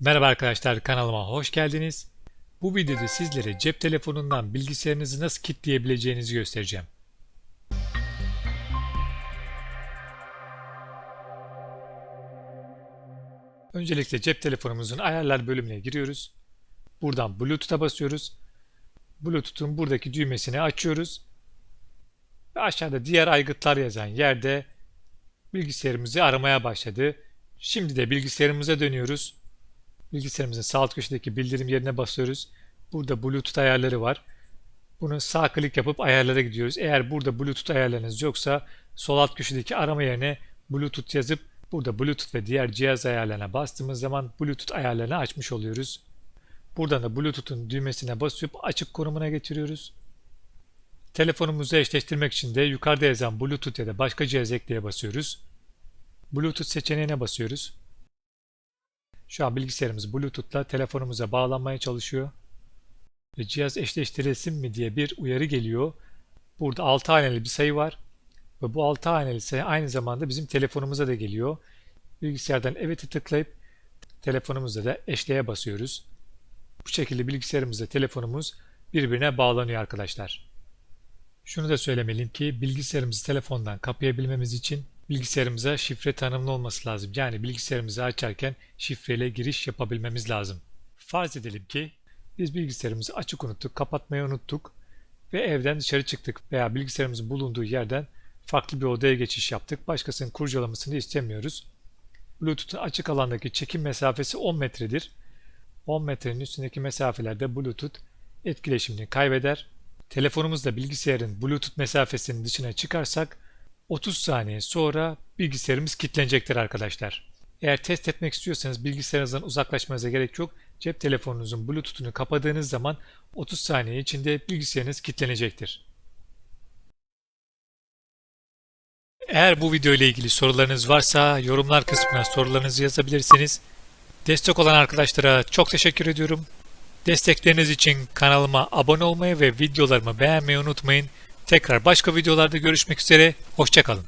Merhaba arkadaşlar kanalıma hoş geldiniz. Bu videoda sizlere cep telefonundan bilgisayarınızı nasıl kilitleyebileceğinizi göstereceğim. Öncelikle cep telefonumuzun ayarlar bölümüne giriyoruz. Buradan Bluetooth'a basıyoruz. Bluetooth'un buradaki düğmesini açıyoruz. Ve aşağıda diğer aygıtlar yazan yerde bilgisayarımızı aramaya başladı. Şimdi de bilgisayarımıza dönüyoruz. Bilgisayarımızın sağ alt köşedeki bildirim yerine basıyoruz. Burada Bluetooth ayarları var. Bunu sağ klik yapıp ayarlara gidiyoruz. Eğer burada Bluetooth ayarlarınız yoksa sol alt köşedeki arama yerine Bluetooth yazıp burada Bluetooth ve diğer cihaz ayarlarına bastığımız zaman Bluetooth ayarlarını açmış oluyoruz. Buradan da Bluetooth'un düğmesine basıp açık konumuna getiriyoruz. Telefonumuzu eşleştirmek için de yukarıda yazan Bluetooth ya da başka cihaz ekleye basıyoruz. Bluetooth seçeneğine basıyoruz. Şu an bilgisayarımız Bluetooth'la telefonumuza bağlanmaya çalışıyor. Ve cihaz eşleştirilsin mi diye bir uyarı geliyor. Burada 6 haneli bir sayı var. Ve bu 6 haneli sayı aynı zamanda bizim telefonumuza da geliyor. Bilgisayardan evet'e tıklayıp telefonumuzda da eşleğe basıyoruz. Bu şekilde bilgisayarımızla telefonumuz birbirine bağlanıyor arkadaşlar. Şunu da söylemeliyim ki bilgisayarımızı telefondan kapayabilmemiz için bilgisayarımıza şifre tanımlı olması lazım. Yani bilgisayarımızı açarken şifreyle giriş yapabilmemiz lazım. Farz edelim ki biz bilgisayarımızı açık unuttuk, kapatmayı unuttuk ve evden dışarı çıktık veya bilgisayarımızın bulunduğu yerden farklı bir odaya geçiş yaptık. Başkasının kurcalamasını istemiyoruz. Bluetooth'un açık alandaki çekim mesafesi 10 metredir. 10 metrenin üstündeki mesafelerde Bluetooth etkileşimini kaybeder. Telefonumuzla bilgisayarın Bluetooth mesafesinin dışına çıkarsak 30 saniye sonra bilgisayarımız kilitlenecektir arkadaşlar. Eğer test etmek istiyorsanız bilgisayarınızdan uzaklaşmanıza gerek yok. Cep telefonunuzun Bluetooth'unu kapadığınız zaman 30 saniye içinde bilgisayarınız kilitlenecektir. Eğer bu video ile ilgili sorularınız varsa yorumlar kısmına sorularınızı yazabilirsiniz. Destek olan arkadaşlara çok teşekkür ediyorum. Destekleriniz için kanalıma abone olmayı ve videolarımı beğenmeyi unutmayın. Tekrar başka videolarda görüşmek üzere. Hoşçakalın.